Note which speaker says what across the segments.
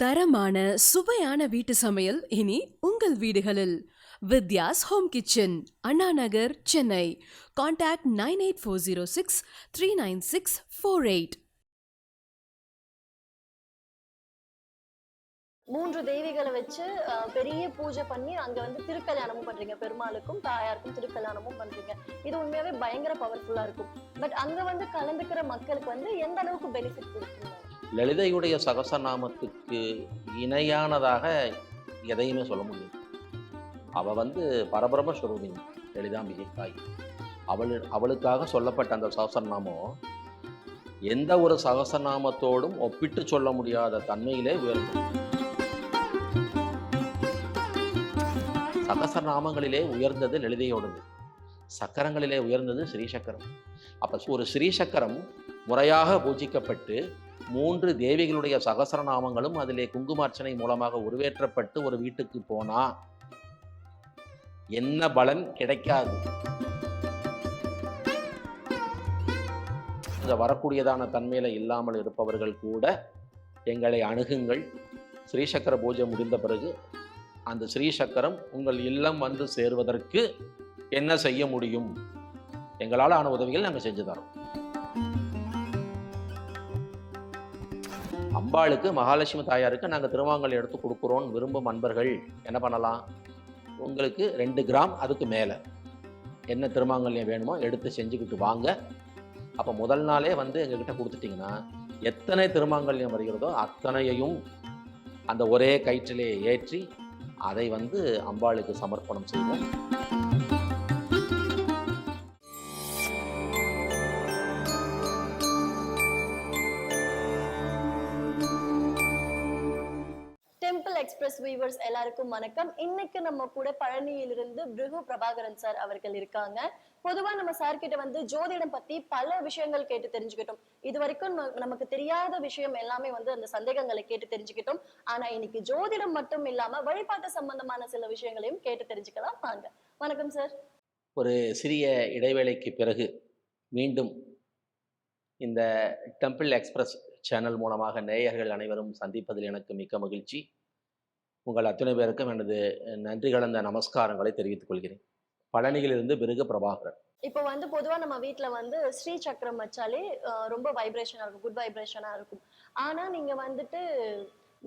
Speaker 1: தரமான சுவையான வீட்டு சமையல் இனி உங்கள் வீடுகளில். Vidya's home kitchen Anna Nagar Chennai. Contact nine eight four zero six three nine six four eight
Speaker 2: மூன்று தெய்வங்களை வச்சு பெரிய பூஜை பண்ணி அங்க வந்து திருக்கல்யாணமும் பண்றீங்க. பெருமாளுக்கும் தாயாருக்கும் திருக்கல்யாணமும் பண்றீங்க. இது உண்மையாவே பயங்கர பவர்ஃபுல்லா இருக்கும். பட் அங்க வந்து கலந்துக்கிற மக்களுக்கு வந்து எந்த அளவுக்கு பெனிஃபிட் கொடுக்குங்க
Speaker 3: லலிதையுடைய சகசநாமத்துக்கு இணையானதாக எதையுமே சொல்ல முடியும் அவ வந்து பரபரம ஸ்வரூபினி லலிதாம்பிகை தாய் அவள் அவளுக்காக சொல்லப்பட்ட அந்த சகசநாமம் எந்த ஒரு சகசநாமத்தோடும் ஒப்பிட்டு சொல்ல முடியாத தன்மையிலே உயர்ந்தது. சகசநாமங்களிலே உயர்ந்தது லலிதையோடது. சக்கரங்களிலே உயர்ந்தது ஸ்ரீசக்கரம். அப்போ ஒரு ஸ்ரீசக்கரம் முறையாக பூஜிக்கப்பட்டு மூன்று தேவிகளுடைய சகசரநாமங்களும் அதிலே குங்குமார்ச்சனை மூலமாக உருவேற்றப்பட்டு ஒரு வீட்டுக்கு போனா என்ன பலன் கிடைக்காது. இந்த வரக்கூடியதான தன்மையில இல்லாமல் இருப்பவர்கள் கூட எங்களை அணுகுங்கள். ஸ்ரீசக்கர பூஜை முடிந்த பிறகு அந்த ஸ்ரீசக்கரம் உங்கள் இல்லம் வந்து சேருவதற்கு என்ன செய்ய முடியும்? எங்களால் ஆன உதவிகள் நாங்கள் செஞ்சு தரோம். அம்பாளுக்கு மகாலட்சுமி தாயாருக்கு நாங்கள் திருவாங்கல் எடுத்து கொடுக்குறோன்னு விரும்பும் அன்பர்கள் என்ன பண்ணலாம்? உங்களுக்கு ரெண்டு கிராம் அதுக்கு மேலே. என்ன திருமாங்கல்யம் வேணுமோ எடுத்து செஞ்சுக்கிட்டு வாங்க. அப்போ முதல் நாளே வந்து எங்ககிட்ட கொடுத்துட்டிங்கன்னா எத்தனை திருமாங்கல்யம் வருகிறதோ அத்தனையையும் அந்த ஒரே கயிற்றிலே ஏற்றி அதை வந்து அம்பாளுக்கு சமர்ப்பணம் செய்வோம்.
Speaker 2: டெம்பிள் வீவர்ஸ் எல்லாருக்கும் வணக்கம். இன்னைக்கு நம்ம கூட பழனியிலிருந்து பிருகு பிரபாகரன் சார் அவர்கள் இருக்காங்க. பொதுவா நம்ம சார் கிட்ட வந்து ஜோதிடம் பத்தி பல விஷயங்கள் கேட்டு தெரிஞ்சுக்கிட்டோம். இது வரைக்கும் நமக்கு தெரியாத விஷயம் எல்லாமே வந்து அந்த சந்தேகங்களை கேட்டு தெரிஞ்சுக்கிட்டோம். ஆனா இன்னைக்கு ஜோதிடம் மட்டும் இல்லாம வழிபாட்டு சம்பந்தமான சில விஷயங்களையும் கேட்டு தெரிஞ்சுக்கலாம். வாங்க. வணக்கம் சார்
Speaker 3: ஒரு சிறிய இடைவேளைக்கு பிறகு மீண்டும் இந்த டெம்பிள் எக்ஸ்பிரஸ் சேனல் மூலமாக நேயர்கள் அனைவரும் சந்திப்பதில் எனக்கு மிக்க மகிழ்ச்சி. உங்கள் அத்தனை பேருக்கும் எனது நன்றி கலந்த நமஸ்காரங்களை தெரிவித்துக் கொள்கிறேன். பழனியிலிருந்து பிருகு பிரபாகரன்.
Speaker 2: இப்போ வந்து பொதுவா நம்ம வீட்ல வந்து ஸ்ரீ சக்கரம் வச்சாலே ரொம்ப வைப்ரேஷனா இருக்கும் குட் வைப்ரேஷனா இருக்கும். ஆனா நீங்க வந்துட்டு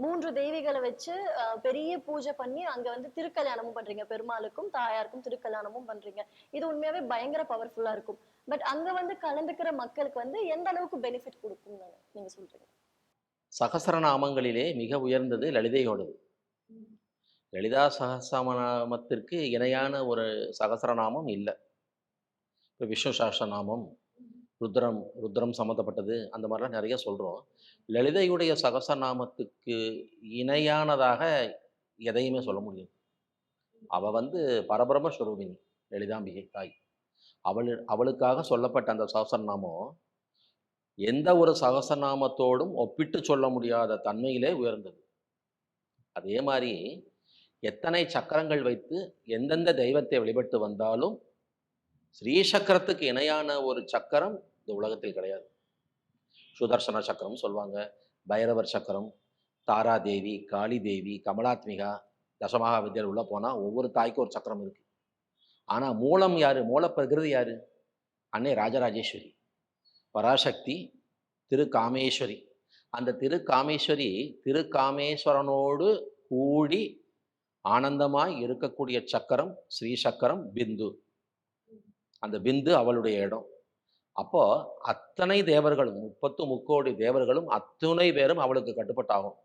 Speaker 2: மூன்று தெய்விகளை வச்சு பெரிய பூஜை பண்ணி அங்க வந்து திருக்கல்யாணமும் பண்றீங்க. பெருமாளுக்கும் தாயாருக்கும் திருக்கல்யாணமும் பண்றீங்க. இது உண்மையாவே பயங்கர பவர்ஃபுல்லா இருக்கும். பட் அங்க வந்து கலந்துக்கிற மக்களுக்கு வந்து எந்த அளவுக்கு பெனிஃபிட் கொடுக்கும் நீங்க சொல்றீங்க?
Speaker 3: சகசரநாமங்களிலே மிக உயர்ந்தது லலிதையோடது. லலிதா சகசரநாமத்திற்கு இணையான ஒரு சகசரநாமம் இல்லை. இப்போ விஷ்ணு சாஸ்திரநாமம் ருத்ரம் ருத்ரம் சம்மந்தப்பட்டது அந்த மாதிரிலாம் நிறைய சொல்கிறோம் லலிதையுடைய சகசரநாமத்துக்கு இணையானதாக எதையுமே சொல்ல முடியும் அவள் வந்து பரபிரம ஸ்வரூபினி லலிதாம்பிகை தாய். அவள் அவளுக்காக சொல்லப்பட்ட அந்த சகசரநாமம் எந்த ஒரு சகசரநாமத்தோடும் ஒப்பிட்டு சொல்ல முடியாத தன்மையிலே உயர்ந்தது. அதே மாதிரி எத்தனை சக்கரங்கள் வைத்து எந்தெந்த தெய்வத்தை வழிபட்டு வந்தாலும் ஸ்ரீ சக்கரத்துக்கு இணையான ஒரு சக்கரம் இந்த உலகத்தில் கிடையாது. சுதர்சன சக்கரம் சொல்லுவாங்க பைரவர் சக்கரம் தாராதேவி காளி தேவி கமலாத்மிகா தசமகா வித்யால் உள்ள போனால் ஒவ்வொரு தாய்க்கும் ஒரு சக்கரம் இருக்கு. ஆனால் மூலம் யாரு? மூலப்பிரகிருதி யாரு? அன்னை ராஜராஜேஸ்வரி. பராசக்தி திரு காமேஸ்வரி. அந்த திருக்காமேஸ்வரி திருக்காமேஸ்வரனோடு கூடி ஆனந்தமாய் இருக்கக்கூடிய சக்கரம் ஸ்ரீ சக்கரம் பிந்து. அந்த பிந்து அவளுடைய இடம். அப்போ அத்தனை தேவர்களும் முப்பத்து முக்கோடி தேவர்களும் அத்துணை பேரும் அவளுக்கு கட்டுப்பட்டாகும்.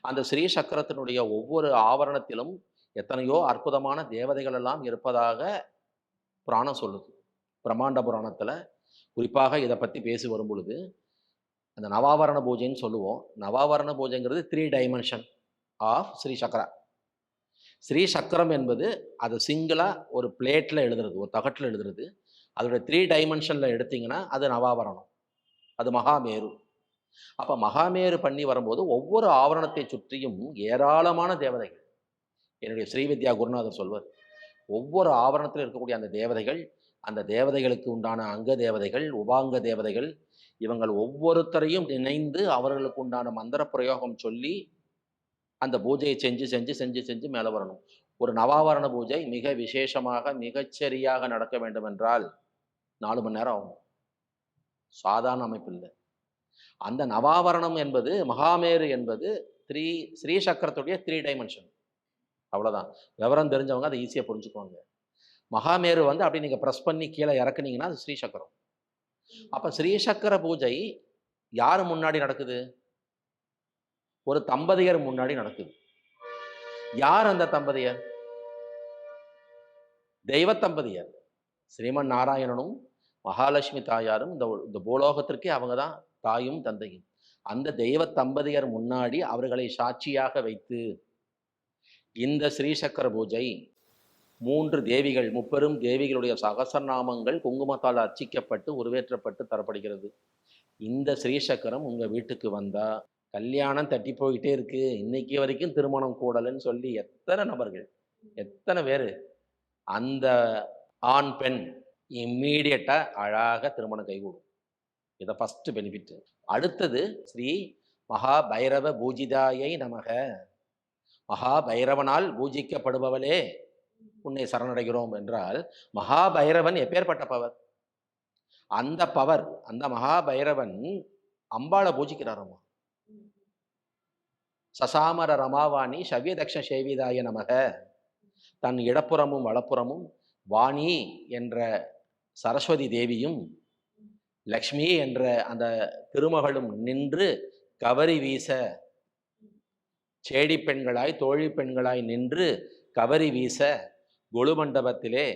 Speaker 3: அந்த ஸ்ரீ சக்கரத்தினுடைய ஒவ்வொரு ஆவரணத்திலும் எத்தனையோ அற்புதமான தேவதைகள் எல்லாம் இருப்பதாக புராணம் சொல்லுது. பிரம்மாண்ட புராணத்தில் குறிப்பாக இதை பற்றி பேசி வரும் பொழுது அந்த நவாவரண பூஜைன்னு சொல்லுவோம். நவாவரண பூஜைங்கிறது three dimension of Sri Chakra Sri Chakram என்பது அது சிங்கிளாக ஒரு பிளேட்டில் எழுதுறது ஒரு தகட்டில் எழுதுறது. அதோட த்ரீ டைமென்ஷனில் எடுத்திங்கன்னா அது நவாவரணம். அது மகாமேரு. அப்போ மகாமேரு பண்ணி வரும்போது ஒவ்வொரு ஆவரணத்தை சுற்றியும் ஏராளமான தேவதைகள். என்னுடைய ஸ்ரீவித்யா குருநாதர் சொல்வர் ஒவ்வொரு ஆவரணத்தில் இருக்கக்கூடிய அந்த தேவதைகள் அந்த தேவதைகளுக்கு உண்டான அங்க தேவதைகள் உபாங்க தேவதைகள் இவங்கள் ஒவ்வொருத்தரையும் நினைந்து அவர்களுக்கு உண்டான மந்திர பிரயோகம் சொல்லி அந்த பூஜையை செஞ்சு செஞ்சு செஞ்சு செஞ்சு மேலே வரணும். ஒரு நவாவரண பூஜை மிக விசேஷமாக மிகச்சரியாக நடக்க வேண்டும் என்றால் நாலு மணி நேரம் ஆகும். சாதாரண அமைப்பு இல்லை. அந்த நவாவரணம் என்பது மகாமேரு என்பது த்ரீ ஸ்ரீ சக்கரத்துடைய த்ரீ டைமென்ஷன் அவ்வளோதான் விவரம் தெரிஞ்சவங்க அதை ஈஸியாக புரிஞ்சுக்குவாங்க. மகாமேரு வந்து அப்படி நீங்கள் ப்ரெஸ் பண்ணி கீழே இறக்குனீங்கன்னா அது ஸ்ரீ சக்கரம். அப்போ ஸ்ரீ சக்கர பூஜை யார் முன்னாடி நடக்குது? ஒரு தம்பதியர் முன்னாடி நடக்குது. யார் அந்த தம்பதியர்? தெய்வ தம்பதியர். ஸ்ரீமன் நாராயணனும் மகாலட்சுமி தாயாரும் இந்த இந்த பூலோகத்திற்கே அவங்க தான் தாயும் தந்தையும். அந்த தெய்வ தம்பதியர் முன்னாடி அவர்களை சாட்சியாக வைத்து இந்த ஸ்ரீசக்கர பூஜை மூன்று தேவிகள் முப்பெரும் தேவிகளுடைய சகசநாமங்கள் குங்குமத்தால் அர்ச்சிக்கப்பட்டு உருவேற்றப்பட்டு தரப்படுகிறது. இந்த ஸ்ரீசக்கரம் உங்கள் வீட்டுக்கு வந்தால் கல்யாணம் தட்டி போயிட்டே இருக்கு. இன்னைக்கு வரைக்கும் திருமணம் கூடலைன்னு சொல்லி எத்தனை நபர்கள் எத்தனை பேர்? அந்த ஆண் பெண் இம்மீடியட்டாக அழகாக திருமணம் கைகூடும். இதை ஃபஸ்ட்டு பெனிஃபிட் அடுத்தது ஸ்ரீ மகா பைரவ பூஜிதாயை நமக. மகா பைரவனால் பூஜிக்கப்படுபவளே. உன்னை சரணடைகிறோம் என்றால் மகாபைரவன் எப்பேற்பட்ட பவர்? அந்த பவர் அந்த மகாபைரவன் அம்பாளை பூஜிக்கிறாரம்மா சசாமர ரமாவாணி சவ்யதக்ஷ சேவிதாய நமக. தன் இடப்புறமும் வலப்புறமும் வாணி என்ற சரஸ்வதி தேவியும் லக்ஷ்மி என்ற அந்த திருமகளும் நின்று கவரி வீச சேடி பெண்களாய் தோழி பெண்களாய் நின்று கவரி வீச கொலு மண்டபத்திலே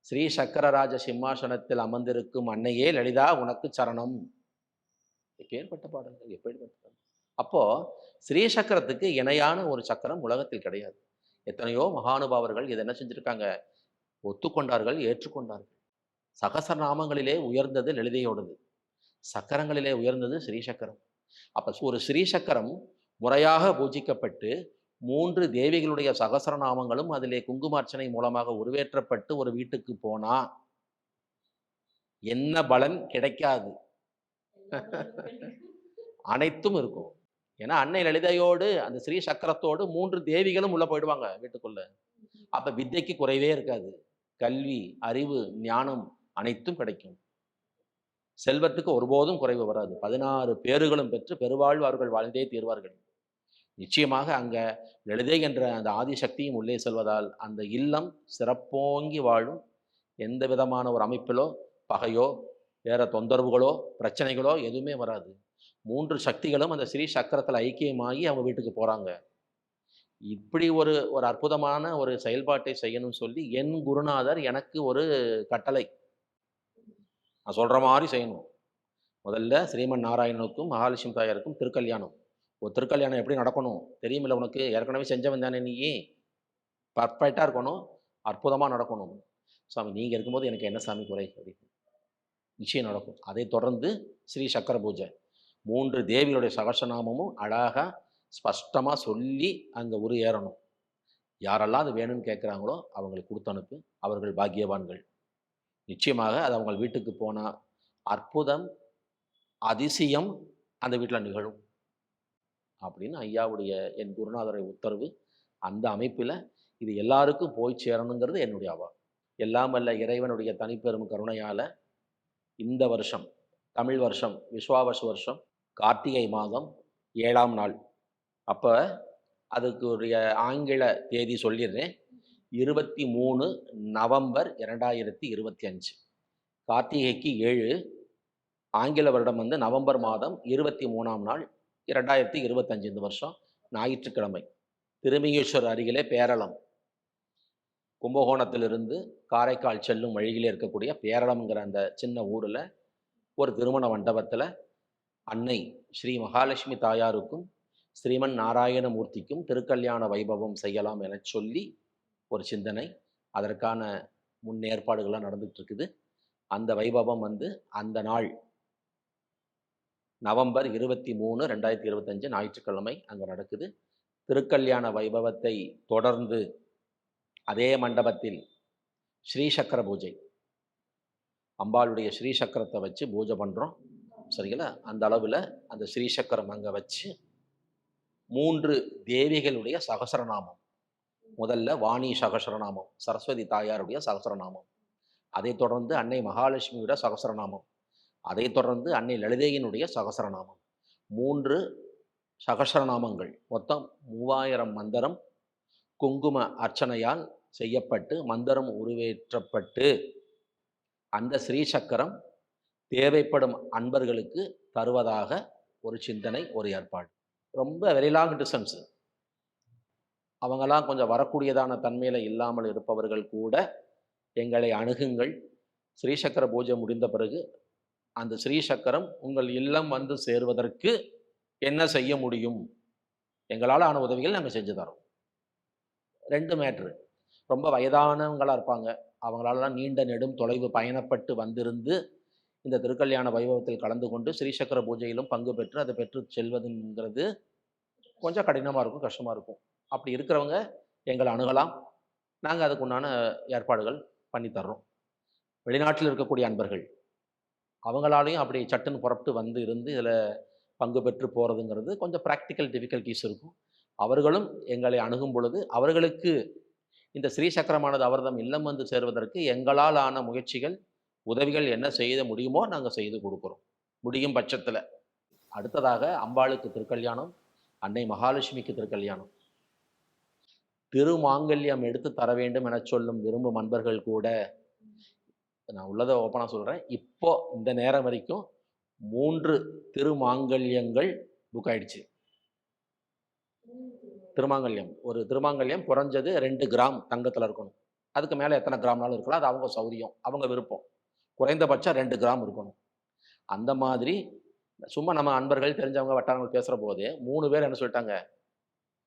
Speaker 3: ஸ்ரீ சக்கரராஜ சிம்மாசனத்தில் அமர்ந்திருக்கும் அன்னையே லலிதா உனக்கு சரணம். எப்பேற்பட்ட பாடல்கள் எப்பேற்பட்ட அப்போது அப்போ ஸ்ரீ சக்கரத்துக்கு இணையான ஒரு சக்கரம் உலகத்தில் கிடையாது. எத்தனையோ மகானுபாவர்கள் இதை என்ன செஞ்சிருக்காங்க? ஒத்துக்கொண்டார்கள் ஏற்றுக்கொண்டார்கள். சகசரநாமங்களிலே உயர்ந்தது லலிதையோடது. சக்கரங்களிலே உயர்ந்தது ஸ்ரீசக்கரம். அப்போ ஒரு ஸ்ரீசக்கரம் முறையாக பூஜிக்கப்பட்டு மூன்று தேவிகளுடைய சகசரநாமங்களும் அதிலே குங்குமார்ச்சனை மூலமாக உருவேற்றப்பட்டு ஒரு வீட்டுக்கு போனா என்ன பலன்? கிடைக்காது. அனைத்தும் இருக்கும். ஏன்னா அன்னை லலிதையோடு அந்த ஸ்ரீ சக்கரத்தோடு மூன்று தேவிகளும் உள்ள போயிடுவாங்க வீட்டுக்குள்ள. அப்ப வித்தைக்கு குறைவே இருக்காது. கல்வி அறிவு ஞானம் அனைத்தும் கிடைக்கும். செல்வத்துக்கு ஒருபோதும் குறைவு வராது. பதினாறு பேறுகளும் பெற்று பெருவாழ்வார்கள் வாழ்ந்தே தீர்வார்கள். நிச்சயமாக அங்கே லலிதை என்ற அந்த ஆதிசக்தியும் உள்ளே செல்வதால் அந்த இல்லம் சிறப்போங்கி வாழும். எந்த விதமான ஒரு அமைப்பிலோ பகையோ வேற தொந்தரவுகளோ பிரச்சனைகளோ எதுவுமே வராது. மூன்று சக்திகளும் அந்த ஸ்ரீ சக்கரத்தில் ஐக்கியமாகி அவங்க வீட்டுக்கு போகிறாங்க இப்படி ஒரு ஒரு அற்புதமான ஒரு செயல்பாட்டை செய்யணும்னு சொல்லி என் குருநாதர் எனக்கு ஒரு கட்டளை. நான் சொல்கிற மாதிரி செய்யணும். முதல்ல ஸ்ரீமன் நாராயணனுக்கும் மகாலட்சுமி தாயாருக்கும் திருக்கல்யாணம். ஒரு திருக்கல்யாணம் எப்படி நடக்கணும்? தெரியுமில்ல உனக்கு? ஏற்கனவே செஞ்சவன் தானே நீ? பர்ஃபெக்டாக இருக்கணும். அற்புதமாக நடக்கணும். சாமி நீங்கள் இருக்கும்போது எனக்கு என்ன சாமி குறை? அப்படின்னு நிச்சயம் நடக்கும். அதை தொடர்ந்து ஸ்ரீ சக்கர பூஜை. மூன்று தேவிகளுடைய சகசநாமமும் அழகாக ஸ்பஷ்டமாக சொல்லி அங்கே உரு ஏறணும். யாரெல்லாம் அது வேணும்னு கேட்குறாங்களோ அவங்களுக்கு கொடுத்து அனுப்பு. அவர்கள் பாக்கியவான்கள். நிச்சயமாக அது அவங்க வீட்டுக்கு போனால் அற்புதம் அதிசயம் அந்த வீட்டில் நிகழும். அப்படின்னு ஐயாவுடைய என் குருநாதரை உத்தரவு. அந்த அமைப்பில் இது எல்லாருக்கும் போய் சேரணுங்கிறது என்னுடைய அவா. எல்லாம் அல்ல இறைவனுடைய தனிப்பெரும் கருணையால் இந்த வருஷம் தமிழ் வருஷம் விஸ்வாவச வருஷம் கார்த்திகை மாதம் ஏழாம் நாள். அப்போ அதுக்குரிய ஆங்கில தேதி சொல்லிடுறேன். இருபத்தி மூணு நவம்பர் இரண்டாயிரத்தி இருபத்தி அஞ்சு. கார்த்திகைக்கு ஏழு ஆங்கில வருடம் வந்து நவம்பர் மாதம் இருபத்தி மூணாம் நாள் இரண்டாயிரத்தி இருபத்தஞ்சு இந்த வருஷம் ஞாயிற்றுக்கிழமை திருமிகேஸ்வர் அருகிலே பேரளம். கும்பகோணத்திலிருந்து காரைக்கால் செல்லும் வழியிலே இருக்கக்கூடிய பேரளம்ங்கிற அந்த சின்ன ஊரில் ஒரு திருமண மண்டபத்தில் அன்னை ஸ்ரீ மகாலட்சுமி தாயாருக்கும் ஸ்ரீமன் நாராயணமூர்த்திக்கும் திருக்கல்யாண வைபவம் செய்யலாம் என சொல்லி ஒரு சிந்தனை. அதற்கான முன்னேற்பாடுகள்லாம் நடந்துகிட்டு இருக்குது. அந்த வைபவம் வந்து அந்த நாள் நவம்பர் இருபத்தி மூணு ரெண்டாயிரத்தி இருபத்தஞ்சு ஞாயிற்றுக்கிழமை அங்கே நடக்குது. திருக்கல்யாண வைபவத்தை தொடர்ந்து அதே மண்டபத்தில் ஸ்ரீசக்கர பூஜை. அம்பாளுடைய ஸ்ரீசக்கரத்தை வச்சு பூஜை பண்ணுறோம் சரிங்களா? அந்த அளவில் அந்த ஸ்ரீசக்கரம் அங்கே வச்சு மூன்று தேவிகளுடைய சகசரநாமம். முதல்ல வாணி சகசரநாமம் சரஸ்வதி தாயாருடைய சகசரநாமம். அதைத் தொடர்ந்து அன்னை மகாலட்சுமியோட சகசரநாமம். அதைத் தொடர்ந்து அன்னை லலிதையினுடைய சகசரநாமம். மூன்று சகசரநாமங்கள். மொத்தம் மூவாயிரம் மந்திரம் குங்கும அர்ச்சனையால் செய்யப்பட்டு மந்திரம் உருவேற்றப்பட்டு. அந்த ஸ்ரீசக்கரம் தேவைப்படும் அன்பர்களுக்கு தருவதாக ஒரு சிந்தனை ஒரு ஏற்பாடு. ரொம்ப வெரி லாங் டிஸ்டன்ஸு. அவங்கெல்லாம் கொஞ்சம் வரக்கூடியதான தன்மையில் இல்லாமல் இருப்பவர்கள் கூட எங்களை அணுகுங்கள். ஸ்ரீசக்கர பூஜை முடிந்த பிறகு அந்த ஸ்ரீ சக்கரம் உங்கள் இல்லம் வந்து சேருவதற்கு என்ன செய்ய முடியும்? எங்களால் ஆன உதவிகள் நாங்கள் செஞ்சு தரோம் ரெண்டு மேட்ரு ரொம்ப வயதானவங்களாக இருப்பாங்க. அவங்களாலலாம் நீண்ட நெடும் தொலைவு பயணப்பட்டு வந்திருந்து இந்த திருக்கல்யாண வைபவத்தில் கலந்து கொண்டு ஸ்ரீசக்கர பூஜையிலும் பங்கு பெற்று அதை பெற்று செல்வதுங்கிறது கொஞ்சம் கடினமாக இருக்கும் கஷ்டமாக இருக்கும். அப்படி இருக்கிறவங்க எங்களை அணுகலாம். நாங்கள் அதுக்கு உண்டான ஏற்பாடுகள் பண்ணி தர்றோம். வெளிநாட்டில் இருக்கக்கூடிய அன்பர்கள். அவங்களாலையும் அப்படி சட்டுன்னு புறப்பட்டு வந்து இருந்து இதில் பங்கு பெற்று போகிறதுங்கிறது கொஞ்சம் ப்ராக்டிக்கல் டிஃபிகல்ட்டிஸ் இருக்கும். அவர்களும் எங்களை அணுகும் பொழுது அவர்களுக்கு இந்த ஸ்ரீசக்கரமானது அவர்தம் இல்லம் வந்து சேர்வதற்கு எங்களால் ஆன முயற்சிகள் உதவிகள் என்ன செய்ய முடியுமோ நாங்கள் செய்து கொடுக்குறோம். முடியும் பட்சத்தில். அடுத்ததாக அம்பாளுக்கு திருக்கல்யாணம் அன்னை மகாலட்சுமிக்கு திருக்கல்யாணம். திருமாங்கல்யம் எடுத்து தர வேண்டும் என சொல்லும் விரும்பும் அன்பர்கள் கூட நான் உள்ளதை ஓப்பனாக சொல்கிறேன் இப்போ இந்த நேரம் வரைக்கும் மூன்று திருமாங்கல்யங்கள் புக் ஆயிடுச்சு. திருமாங்கல்யம். ஒரு திருமாங்கல்யம் குறைஞ்சது ரெண்டு கிராம் தங்கத்தில் இருக்கணும். அதுக்கு மேலே எத்தனை கிராம்னாலும் இருக்கலாம். அது அவங்க சௌரியம். அவங்க விருப்பம். குறைந்தபட்சம் ரெண்டு கிராம் இருக்கணும். அந்த மாதிரி சும்மா நம்ம அன்பர்கள் தெரிஞ்சவங்க வட்டாரங்கள் பேசுகிற போதே மூணு பேர் என்ன சொல்லிட்டாங்க?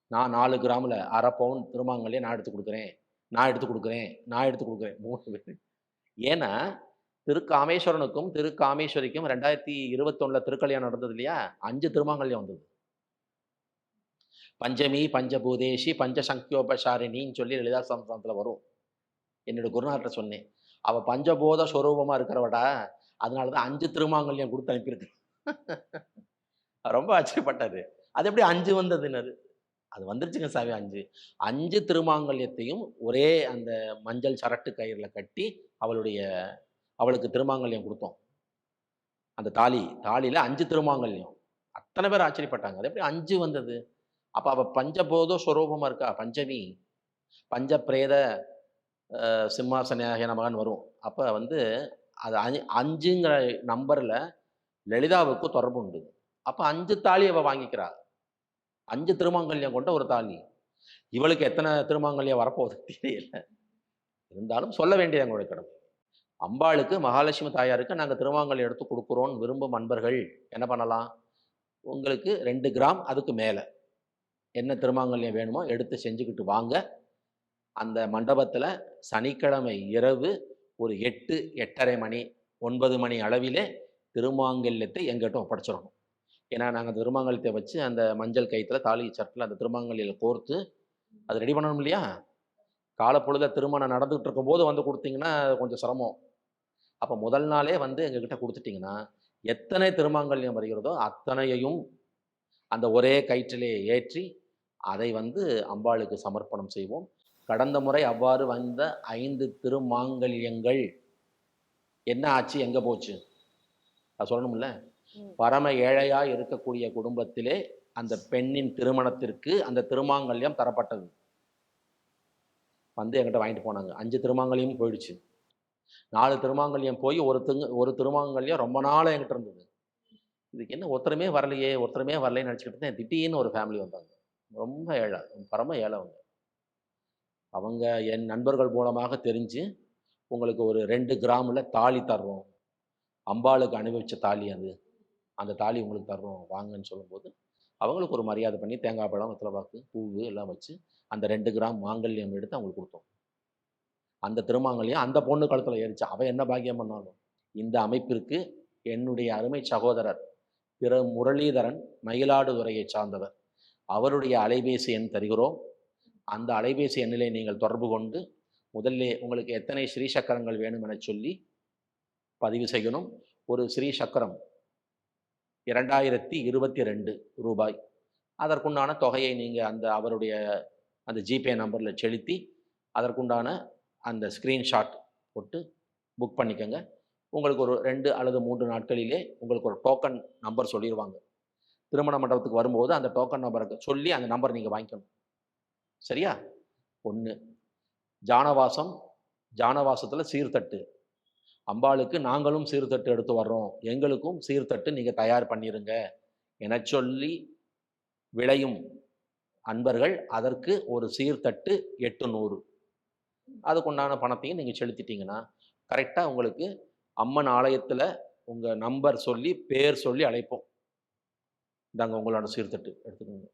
Speaker 3: நான் நாலு கிராமில் அரை பவுன் திருமாங்கல்யம் நான் எடுத்து கொடுக்குறேன். நான் எடுத்து கொடுக்குறேன். நான் எடுத்து கொடுக்குறேன். மூணு பேர். ஏன்னா திருக்காமேஸ்வரனுக்கும் திருக்காமேஸ்வரிக்கும் ரெண்டாயிரத்தி இருபத்தொன்னில் திருக்கல்யாணம் நடந்தது இல்லையா? அஞ்சு திருமாங்கல்யம் வந்தது. பஞ்சமி பஞ்சபூதேஷி பஞ்சசங்கியோபசாரிணின்னு சொல்லி லலிதா சம்ஸ்தானத்தில் வரும். என்னோட குருநாட்ட சொன்னேன். அவள் பஞ்சபோத ஸ்வரூபமாக இருக்கிறவடா அதனால தான் அஞ்சு திருமாங்கல்யம் கொடுத்து அனுப்பியிருக்கு. ரொம்ப ஆச்சரியப்பட்டாரு. அது எப்படி அஞ்சு வந்ததுன்னு அது வந்துருச்சுங்க சாமி அஞ்சு. அஞ்சு திருமாங்கல்யத்தையும் ஒரே அந்த மஞ்சள் சரட்டு கயிறில் கட்டி அவளுடைய அவளுக்கு திருமாங்கல்யம் கொடுத்தோம். அந்த தாலி தாலியில் அஞ்சு திருமாங்கல்யம். அத்தனை பேர் ஆச்சரியப்பட்டாங்க. அது எப்படி அஞ்சு வந்தது? அப்போ அவள் பஞ்சபோதோ ஸ்வரூபமாக இருக்கா? பஞ்சமி பஞ்ச பிரேத சிம்மாசனியாக மகன் வரும். அப்போ வந்து அது அஞ்சு அஞ்சுங்கிற நம்பரில் லலிதாவுக்கு தொடர்பு உண்டு. அப்போ அஞ்சு தாலி அவள் வாங்கிக்கிறா. அஞ்சு திருமாங்கல்யம் கொண்ட ஒரு தாலி. இவளுக்கு எத்தனை திருமாங்கல்யம் வரப்போகுது தெரியல. இருந்தாலும் சொல்ல வேண்டியது எங்களுடைய கடமை. அம்பாளுக்கு மகாலட்சுமி தாயாருக்கு நாங்கள் திருமாங்கல்யம் எடுத்து கொடுக்குறோன்னு விரும்பும் அன்பர்கள். என்ன பண்ணலாம்? உங்களுக்கு ரெண்டு கிராம் அதுக்கு மேலே. என்ன திருமாங்கல்யம் வேணுமோ எடுத்து செஞ்சுக்கிட்டு வாங்க. அந்த மண்டபத்தில் சனிக்கிழமை இரவு ஒரு எட்டு எட்டரை மணி ஒன்பது மணி அளவிலே திருமாங்கல்யத்தை எங்கிட்ட ஒப்படைச்சிடணும். ஏன்னா நாங்கள் திருமாங்கல்யத்தை வச்சு அந்த மஞ்சள் கயிற்றுல தாலி சட்டில் அந்த திருமாங்கல்யில் கோர்த்து அது ரெடி பண்ணணும் இல்லையா? காலப்பொழுத திருமணம் நடந்துகிட்டு இருக்கும்போது வந்து கொடுத்தீங்கன்னா கொஞ்சம் சிரமம். அப்போ முதல் நாளே வந்து எங்ககிட்ட கொடுத்துட்டிங்கன்னா எத்தனை திருமாங்கல்யம் வருகிறதோ அத்தனையையும் அந்த ஒரே கயிற்றிலே ஏற்றி அதை வந்து அம்பாளுக்கு சமர்ப்பணம் செய்வோம். கடந்த முறை அவ்வாறு வந்த ஐந்து திருமாங்கல்யங்கள் என்ன ஆச்சு? எங்கே போச்சு? அது சொல்லணும்ல. பரம ஏழையா இருக்கக்கூடிய குடும்பத்திலே அந்த பெண்ணின் திருமணத்திற்கு அந்த திருமாங்கல்யம் தரப்பட்டது. வந்து என்கிட்ட வாங்கிட்டு போனாங்க. அஞ்சு திருமாங்கல்யம் போயிடுச்சு. நாலு திருமாங்கல்யம் போய் ஒரு திங்க ஒரு திருமாங்கல்யம் ரொம்ப நாள் என்கிட்ட இருந்தது. இதுக்கு என்ன ஒருத்தருமே வரலையே ஒருத்தருமே வரலையே நினச்சிக்கிட்டு இருந்தேன். திடீர்னு ஒரு ஃபேமிலி வந்தாங்க. ரொம்ப ஏழை பரம ஏழை அவங்க. அவங்க என் நண்பர்கள் மூலமாக தெரிஞ்சு உங்களுக்கு ஒரு ரெண்டு கிராமில் தாலி தர்றோம். அம்பாளுக்கு அனுபவித்த தாலி அது. அந்த தாலி உங்களுக்கு தர்றோம். வாங்கன்னு சொல்லும்போது அவங்களுக்கு ஒரு மரியாதை பண்ணி தேங்காய் பழம் வெத்தலைப்பாக்கு பூவு எல்லாம் வச்சு அந்த ரெண்டு கிராம் மாங்கல்யம் எடுத்து அவங்களுக்கு கொடுத்தோம். அந்த திருமாங்கல்யம் அந்த பொண்ணு காலத்தில் ஏறிச்சு. அவன் என்ன பாக்கியம் பண்ணாலும் இந்த அமைப்பிற்கு என்னுடைய அருமை சகோதரர் திரு முரளிதரன் மயிலாடுதுறையை சார்ந்தவர். அவருடைய அலைபேசி எண் தருகிறோம். அந்த அலைபேசி எண்ணிலே நீங்கள் தொடர்பு கொண்டு முதல்ல உங்களுக்கு எத்தனை ஸ்ரீ சக்கரங்கள் வேணும் என சொல்லி பதிவு செய்யணும். ஒரு ஸ்ரீ சக்கரம் இரண்டாயிரத்தி இருபத்தி ரெண்டு ரூபாய். அதற்குண்டான தொகையை நீங்கள் அந்த அவருடைய அந்த ஜிபே நம்பரில் செலுத்தி அதற்குண்டான அந்த ஸ்க்ரீன்ஷாட் போட்டு புக் பண்ணிக்கோங்க. உங்களுக்கு ஒரு ரெண்டு அல்லது மூன்று நாட்களிலே உங்களுக்கு ஒரு டோக்கன் நம்பர் சொல்லிடுவாங்க திருமண மண்டபத்துக்கு வரும்போது அந்த டோக்கன் நம்பருக்கு சொல்லி அந்த நம்பர் நீங்கள் வாங்கிக்கணும். சரியா? ஒன்று ஜானவாசம் ஜானவாசத்தில் சீர்தட்டு. அம்பாளுக்கு நாங்களும் சீர்தட்டு எடுத்து வர்றோம். எங்களுக்கும் சீர்தட்டு நீங்கள் தயார் பண்ணிடுங்க என சொல்லி விளையும் அன்பர்கள் அதற்கு ஒரு சீர்தட்டு எட்டு நூறு அதுக்குண்டான பணத்தையும் நீங்கள் செலுத்திட்டீங்கன்னா கரெக்டாக உங்களுக்கு அம்மன் ஆலயத்தில் உங்கள் நம்பர் சொல்லி பேர் சொல்லி அழைப்போம். இந்தாங்க உங்களோட சீர்தட்டு எடுத்துக்கோங்க.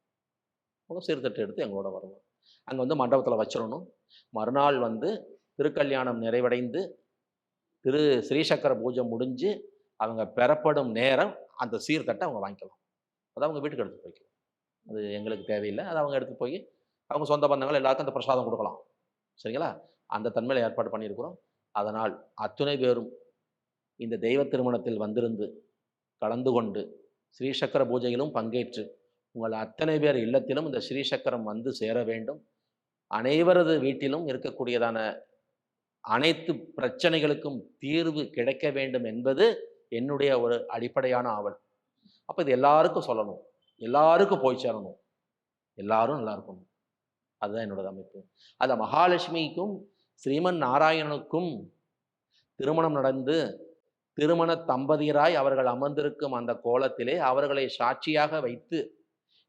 Speaker 3: உங்கள் சீர்தட்டு எடுத்து எங்களோட வரணும் அங்கே வந்து மண்டபத்தில் வச்சிடணும். மறுநாள் வந்து திருக்கல்யாணம் நிறைவடைந்து திரு ஸ்ரீசக்கர பூஜை முடிஞ்சு அவங்க பெறப்படும் நேரம் அந்த சீர்தட்டை அவங்க வாங்கிக்கலாம். அதை அவங்க வீட்டுக்கு எடுத்து போய்க்கலாம். அது எங்களுக்கு தேவையில்லை. அதை அவங்க எடுத்து போய் அவங்க சொந்த பந்தங்கள் எல்லாருக்கும் அந்த பிரசாதம் கொடுக்கலாம். சரிங்களா? அந்த தன்மையில் ஏற்பாடு பண்ணியிருக்கிறோம். அதனால் அத்துணை பேரும் இந்த தெய்வ திருமணத்தில் வந்திருந்து கலந்து கொண்டு ஸ்ரீசக்கர பூஜையிலும் பங்கேற்று உங்கள் அத்தனை பேர் இல்லத்திலும் இந்த ஸ்ரீசக்கரம் வந்து சேர வேண்டும். அனைவரது வீட்டிலும் இருக்கக்கூடியதான அனைத்து பிரச்சனைகளுக்கும் தீர்வு கிடைக்க வேண்டும் என்பது என்னுடைய ஒரு அடிப்படையான ஆவல். அப்போ இது எல்லாருக்கும் சொல்லணும். எல்லாருக்கும் போய் சேரணும். எல்லாரும் நல்லா இருக்கணும். அதுதான் என்னோட அமைப்பு. அந்த மகாலட்சுமிக்கும் ஸ்ரீமன் நாராயணனுக்கும் திருமணம் நடந்து திருமண தம்பதியராய் அவர்கள் அமர்ந்திருக்கும் அந்த கோலத்திலே அவர்களை சாட்சியாக வைத்து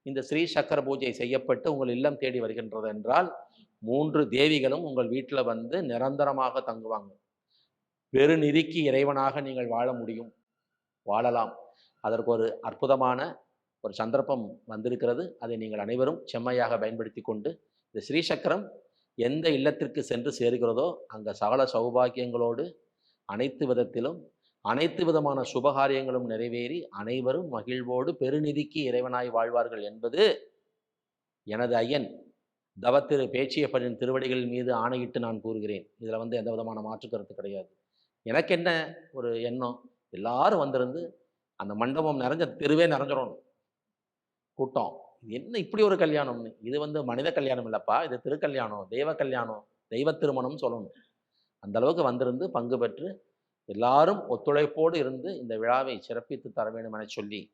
Speaker 3: இந்த ஸ்ரீ சக்கர பூஜை செய்யப்பட்டு உங்கள் இல்லம் தேடி வருகின்றது என்றால் மூன்று தேவிகளும் உங்கள் வீட்டில் வந்து நிரந்தரமாக தங்குவாங்க. பெருநிதிக்கு இறைவனாக நீங்கள் வாழ முடியும். வாழலாம். அதற்கு ஒரு அற்புதமான ஒரு சந்தர்ப்பம் வந்திருக்கிறது. அதை நீங்கள் அனைவரும் செம்மையாக பயன்படுத்தி கொண்டு இந்த ஸ்ரீசக்கரம் எந்த இல்லத்திற்கு சென்று சேர்கிறதோ அங்கே சகல சௌபாகியங்களோடு அனைத்து விதத்திலும் அனைத்து விதமான சுபகாரியங்களும் நிறைவேறி அனைவரும் மகிழ்வோடு பெருநிதிக்கு இறைவனாய் வாழ்வார்கள் என்பது எனது ஐயன். தவத்திரு பேச்சியப்பனின் திருவடிகள் மீது ஆணையிட்டு நான் கூறுகிறேன். இதில் வந்து எந்த விதமான மாற்று கருத்து கிடையாது. எனக்கு என்ன ஒரு எண்ணம்? எல்லாரும் வந்திருந்து அந்த மண்டபம் நிறைஞ்ச தெருவே நிறைஞ்சிடணும் கூட்டம். இது என்ன இப்படி ஒரு கல்யாணம்னு? இது வந்து மனித கல்யாணம் இல்லைப்பா. இது திருக்கல்யாணம். தெய்வ கல்யாணம். தெய்வ திருமணம்னு சொல்லணும். அந்த அளவுக்கு வந்திருந்து பங்கு பெற்று எல்லாரும் ஒத்துழைப்போடு இருந்து இந்த விழாவை சிறப்பித்து தர வேண்டும் என சொல்லி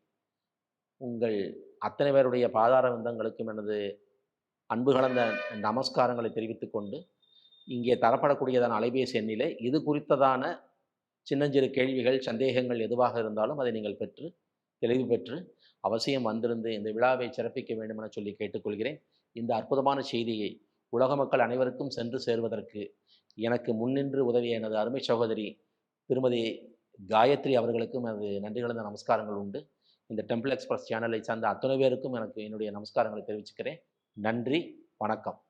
Speaker 3: உங்கள் அத்தனை பேருடைய பாதார விந்தங்களுக்கும் எனது அன்பு கலந்த நமஸ்காரங்களை தெரிவித்துக் கொண்டு இங்கே தரப்படக்கூடியதான அலைபேசி எண்ணிலே இது குறித்ததான சின்னஞ்சிறு கேள்விகள் சந்தேகங்கள் எதுவாக இருந்தாலும் அதை நீங்கள் பெற்று தெளிவு பெற்று அவசியம் வந்திருந்து இந்த விழாவை சிறப்பிக்க வேண்டும் என சொல்லி கேட்டுக்கொள்கிறேன். இந்த அற்புதமான செய்தியை உலக மக்கள் அனைவருக்கும் சென்று சேர்வதற்கு எனக்கு முன்னின்று உதவிய எனது அருமை சகோதரி திருமதி காயத்ரி அவர்களுக்கும் எனது நன்றி கலந்த நமஸ்காரங்கள் உண்டு. இந்த டெம்பிள் எக்ஸ்பிரஸ் சேனலை சார்ந்த அத்தனை பேருக்கும் எனக்கு என்னுடைய நமஸ்காரங்களை தெரிவிச்சுக்கிறேன். நன்றி வணக்கம்.